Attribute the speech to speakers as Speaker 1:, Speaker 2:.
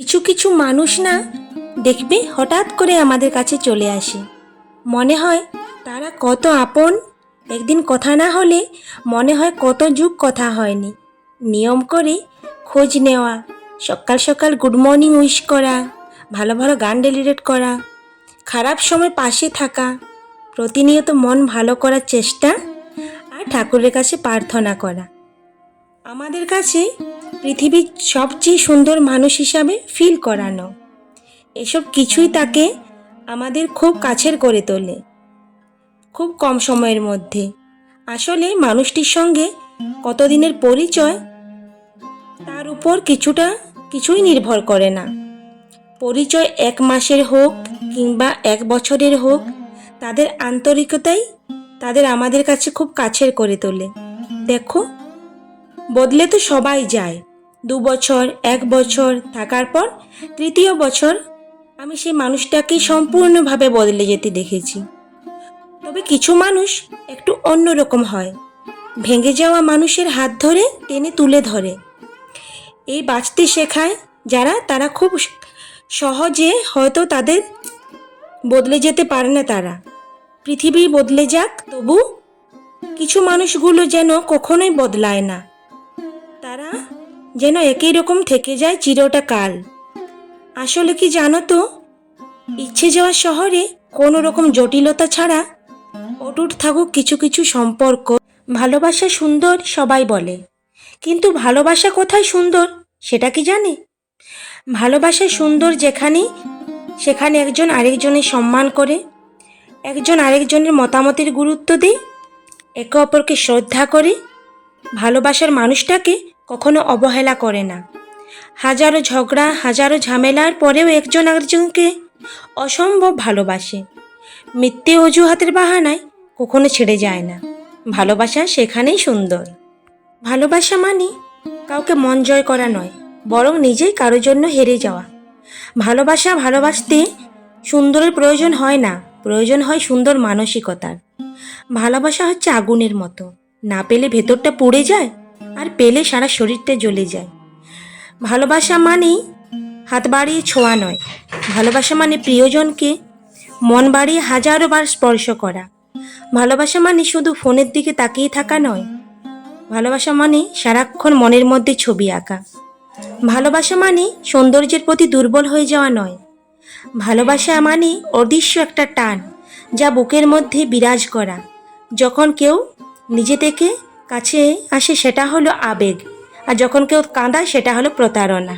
Speaker 1: কিছু কিছু মানুষ না দেখবে হঠাৎ করে আমাদের কাছে চলে আসে। মনে হয় তারা কত আপন, একদিন কথা না হলে মনে হয় কত যুগ কথা হয়নি। নিয়ম করে খোঁজ নেওয়া, সকাল সকাল গুড মর্নিং উইশ করা, ভালো ভালো গান ডেলিরেট করা, খারাপ সময় পাশে থাকা, প্রতিনিয়ত মন ভালো করার চেষ্টা আর ঠাকুরের কাছে প্রার্থনা করা। আমাদের কাছে পৃথিবীর সবচেয়ে সুন্দর মানুষ হিসাবে ফিল করানো। এসব কিছুই তাকে আমাদের খুব কাছের করে তোলে, খুব কম সময়ের মধ্যে। আসলে মানুষটির সঙ্গে কতদিনের পরিচয় তার উপর কিছুটা কিছুই নির্ভর করে না। পরিচয় এক মাসের হোক কিংবা এক বছরের হোক, তাদের আন্তরিকতাই তাদের আমাদের কাছে খুব কাছের করে তোলে। দেখো বদলে তো সবাই যায়। দু বছর, এক বছর থাকার পর তৃতীয় বছর আমি সেই মানুষটাকে সম্পূর্ণভাবে বদলে যেতে দেখেছি। তবে কিছু মানুষ একটু অন্যরকম হয়। ভেঙে যাওয়া মানুষের হাত ধরে, টেনে তুলে ধরে। এই বাঁচতে শেখায় যারা, তারা খুব সহজে হয়তো তাদের বদলে যেতে পারে না তারা। পৃথিবী বদলে যাক, তবু কিছু মানুষগুলো যেন কখনোই বদলায় না। যেন একই রকম থেকে যায় চিরটা কাল। আসলে কি জানো তো? ইচ্ছে যাওয়া শহরে কোনো রকম জটিলতা ছাড়া অটুট থাকুক কিছু কিছু সম্পর্ক। ভালোবাসা সুন্দর সবাই বলে। কিন্তু ভালোবাসা কোথায় সুন্দর সেটা কি জানে? ভালোবাসা সুন্দর যেখানে, সেখানে একজন আরেকজনের সম্মান করে, একজন আরেকজনের মতামতের গুরুত্ব দেয়, একে অপরকে শ্রদ্ধা করে। ভালোবাসার মানুষটাকে কখনো অবহেলা করে না। হাজারো ঝগড়া, হাজারো ঝামেলার পরেও একজন আরেকজনকে অসম্ভব ভালোবাসে। মিথ্যে অজুহাতের বাহানায় কখনো ছেড়ে যায় না। ভালোবাসা সেখানেই সুন্দর। ভালোবাসা মানে কাউকে মন জয় করা নয়, বরং নিজেই কারোর জন্য হেরে যাওয়া। ভালোবাসা ভালোবাসতে সুন্দরের প্রয়োজন হয় না, প্রয়োজন হয় সুন্দর মানসিকতার। ভালোবাসা হচ্ছে আগুনের মতো। না পেলে ভেতরটা পুড়ে যায় আর পেলে সারা শরীরটা জ্বলে যায়। ভালোবাসা মানেই হাত বাড়িয়ে ছোঁয়া নয়। ভালোবাসা মানে প্রিয়জনকে মন বাড়িয়ে হাজারো বার স্পর্শ করা। ভালোবাসা মানে শুধু ফোনের দিকে তাকিয়ে থাকা নয়। ভালোবাসা মানে সারাক্ষণ মনের মধ্যে ছবি আঁকা। ভালোবাসা মানে সৌন্দর্যের প্রতি দুর্বল হয়ে যাওয়া নয়। ভালোবাসা মানে অদৃশ্য একটা টান যা বুকের মধ্যে বিরাজ করা। যখন কেউ নিজে থেকে কাছে আসে সেটা হলো আবেগ আর যখন কেউ কাঁদায় সেটা হলো প্রতারণা।